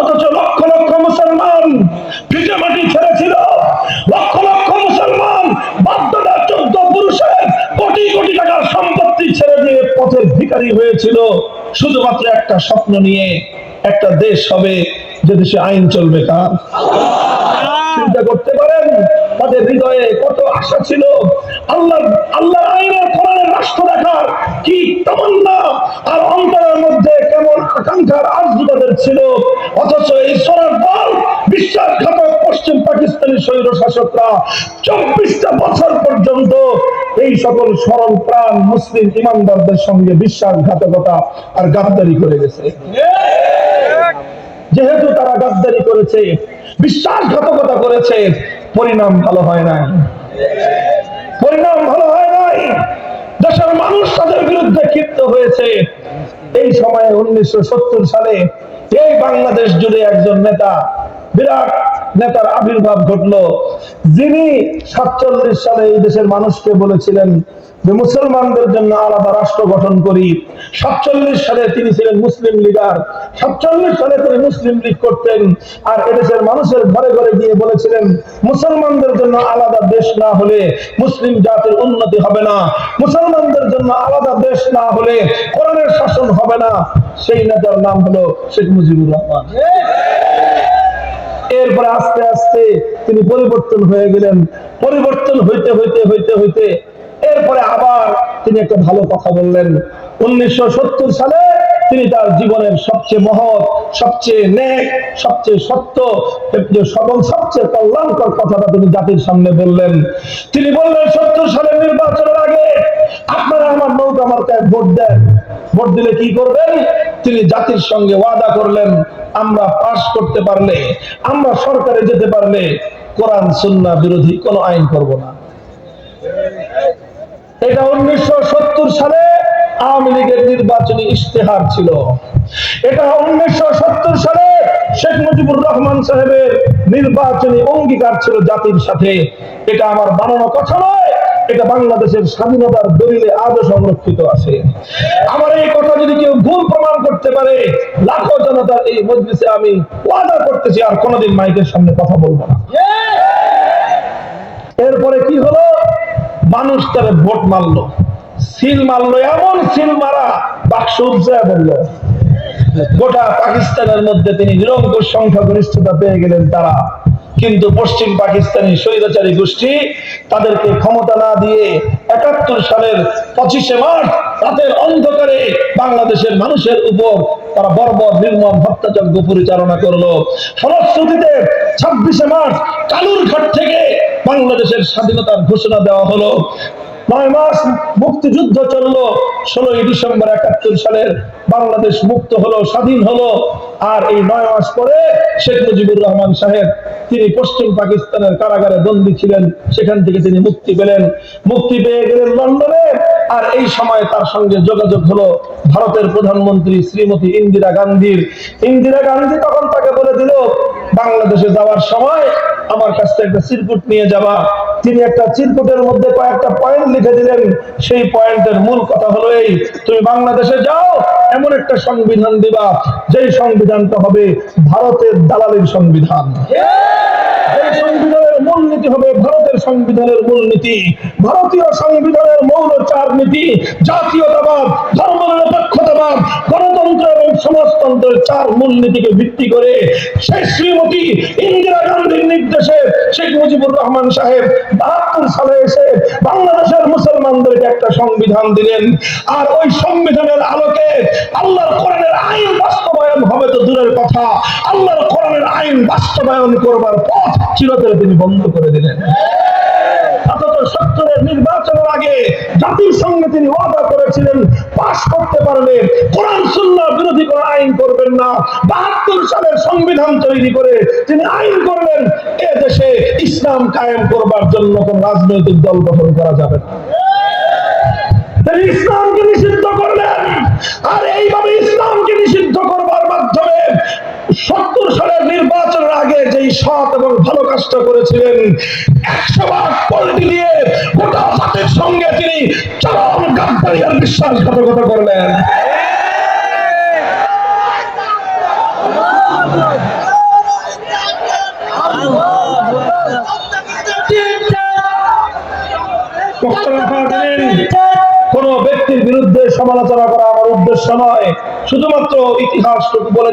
অথচ লক্ষ লক্ষ মুসলমান ভিটে মাটি ছেড়েছিল। লক্ষ লক্ষ মুসলমান বাধ্যতা চোদ্দ পুরুষের কোটি কোটি টাকার সম্পত্তি ছেড়ে দিয়ে পথের ভিখারি হয়েছিল। শুধুমাত্র একটা স্বপ্ন নিয়ে একটা দেশ হবে যে দেশে আইন চলবে কার চিন্তা করতে পারেন, তাদের হৃদয়ে কত আশা ছিল। আল্লাহ আল্লাহ আইনের কোরআনের রাষ্ট্র বিশ্বাসঘাতক পশ্চিম পাকিস্তানি স্বৈর শাসকরা চব্বিশটা বছর পর্যন্ত এই সকল সরল প্রাণ মুসলিম ইমানদারদের সঙ্গে বিশ্বাসঘাতকতা আর গাদ্দারি করে গেছে। যেহেতু তারা গাদ্দারি করেছে, বিশ্বাসঘাতকতা করেছে, পরিণাম ভালো হয় নাই। পরিণাম ভালো হয় নাই। দেশের মানুষ তাদের বিরুদ্ধে ক্ষিপ্ত হয়েছে। এই সময়ে উনিশশো সত্তর সালে এই বাংলাদেশ জুড়ে একজন নেতা বিরাট নেতার আবির্ভাব ঘটলো। যিনি সাতচল্লিশ সালে এই দেশের মানুষকে বলেছিলেন যে, মুসলমানদের জন্য আলাদা রাষ্ট্র গঠন করি। সাতচল্লিশ সালে তিনি ছিলেন মুসলিম লীগার সাতচল্লিশ সালে তিনি মুসলিম লীগ করতেন। আর এদেশের মানুষের ঘরে ঘরে গিয়ে বলেছিলেন, মুসলমানদের জন্য আলাদা দেশ না হলে মুসলিম জাতির উন্নতি হবে না। মুসলমানদের জন্য আলাদা দেশ না হলে কোরআনের শাসন হবে না। সেই নেতার নাম হলো শেখ মুজিবুর রহমান। এরপরে আস্তে আস্তে তিনি পরিবর্তন হয়ে গেলেন। পরিবর্তন হইতে হইতে হইতে হইতে এরপরে আবার তিনি একটা ভালো কথা বললেন। উনিশশো সত্তর সালে তিনি তার জীবনের সবচেয়ে মহৎ, সবচেয়ে নেক, সবচেয়ে সত্য এবং সবচেয়ে কল্যাণকর কথাটা তিনি জাতির সামনে বললেন। তিনি বললেন, সত্তর সালের নির্বাচনের আগে আপনারা আমার নৌকা মার্কায় ভোট দেন। ভোট দিলে কি করবেন? তিনি জাতির সঙ্গে ওয়াদা করলেন, আমরা পাশ করতে পারলে, আমরা সরকারে যেতে পারলে কোরআন, সুন্না বিরোধী কোনো আইন করব না। এটা উনিশশো সত্তর সালে আওয়ামী লীগের নির্বাচনী ইশতেহার ছিল। এটা উনিশশো সত্তর সালে শেখ মুজিবুর রহমান সাহেবের নির্বাচনী অঙ্গীকার ছিল জাতির সাথে। এটা আমার বানানো কথা নয় এটা বাংলাদেশের স্বাধীনতার দলিলে আজও সংরক্ষিত আছে। আমার এই কথা যদি কেউ ভুল প্রমাণ করতে পারে লাখো জনতার এই মজলিসে আমি ওয়াদা করতেছি আর কোনোদিন মাইকের সামনে কথা বলব না। এরপরে কি হলো? মানুষ তারা ভোট মারলো। সিল মারলো, এমন সিল মারা, বাক্স উজ্জায় বলল গোটা পাকিস্তানের মধ্যে তিনি নিরঙ্কুশ সংখ্যাগরিষ্ঠতা পেয়ে গেলেন তারা। কিন্তু পশ্চিম পাকিস্তানি স্বৈরাচারী গোষ্ঠী তাদেরকে ক্ষমতা না দিয়ে একাত্তর সালের পঁচিশে মার্চ রাতের অন্ধকারে বাংলাদেশের মানুষের উপর তারা বর্বর নির্মম হত্যাযজ্ঞ পরিচালনা করল। ফলশ্রুতিতে ছাব্বিশে মার্চ কালুরঘাট থেকে বাংলাদেশের স্বাধীনতার ঘোষণা দেওয়া হলো। নয় মাস মুক্তিযুদ্ধ চলল। ষোলোই ডিসেম্বর একাত্তর সালের বাংলাদেশ মুক্ত হলো, স্বাধীন হলো। আর এই নয় মাস পরে শেখ মুজিবুর রহমান সাহেব, তিনি পশ্চিম পাকিস্তানের কারাগারে বন্দী ছিলেন। সেখান থেকে তিনি মুক্তি পেলেন। মুক্তি পেয়ে গেলেন লন্ডনে। আর এই সময় তার সঙ্গে যোগাযোগ হলো ভারতের প্রধানমন্ত্রী শ্রীমতী ইন্দিরা গান্ধীর। ইন্দিরা গান্ধী তখন তাকে বলে দিল বাংলাদেশে যাওয়ার সময় আমার কাছ থেকে একটা চিরকুট নিয়ে যাবা। তিনি একটা চিরকুটের মধ্যে কয়েকটা পয়েন্ট লিখে দিলেন। সেই পয়েন্টের মূল কথা হলো এই তুমি বাংলাদেশে যাও এমন একটা সংবিধান দিবা যেই সংবিধানটা হবে ভারতের দালালির সংবিধান এই সংবিধানের মূলনীতি হবে ভারতের সংবিধানের মূলনীতি, ভারতীয় সংবিধানের মৌল চার নীতি, জাতীয়তাবাদ, ধর্মনিরপেক্ষতাবাদ, গণতন্ত্র এবং সমাজতন্ত্রের চার মূলনীতিকে ভিত্তি করে শেখ শ্রীমতী ইন্দিরা গান্ধীর নির্দেশে শেখ মুজিবুর রহমান সাহেব বাহাত্তর সালে এসে বাংলাদেশের মুসলমানদেরকে একটা সংবিধান দিলেন। আর ওই সংবিধানের আলোকে আল্লাহর কোরআনের আইন বাস্তবায়ন হবে তো দূরের কথা। আল্লাহর কোরআনের আইন বাস্তবায়ন করবার পথ চিরতরে তিনি বন্ধ করে দিলেন। অথচ সত্তরের নির্বাচনের আগে জাতির সঙ্গে তিনি ওয়াদা করেছিলেন, পাশ করতে পারলে কোরআন, সুন্নাহ বিরোধী কোনো আইন করবেন না। বাহাত্তর সালের সংবিধান তৈরি করে তিনি আইন করলেন, এ দেশে ইসলাম কায়েম করবার জন্য কোন রাজনৈতিক দল গঠন করা যাবে না। তিনি ইসলামকে নিষিদ্ধ করলেন, আর এইভাবে ইসলামকে নিষিদ্ধ করবার মাধ্যমে সত্তর সালের নির্বাচনের যেই সৎ এবং ভালো কাজটা করেছিলেন। একশো ভাগ পল্টি দিয়ে গোটা জাতির সঙ্গে তিনি চরম গাদ্দারি বিশ্বাসঘাতকতা করলেন। কোন ব্যক্তির বিরুদ্ধে সমালোচনা করা আমার উদ্দেশ্য নয়। শুধুমাত্র ইতিহাস বলে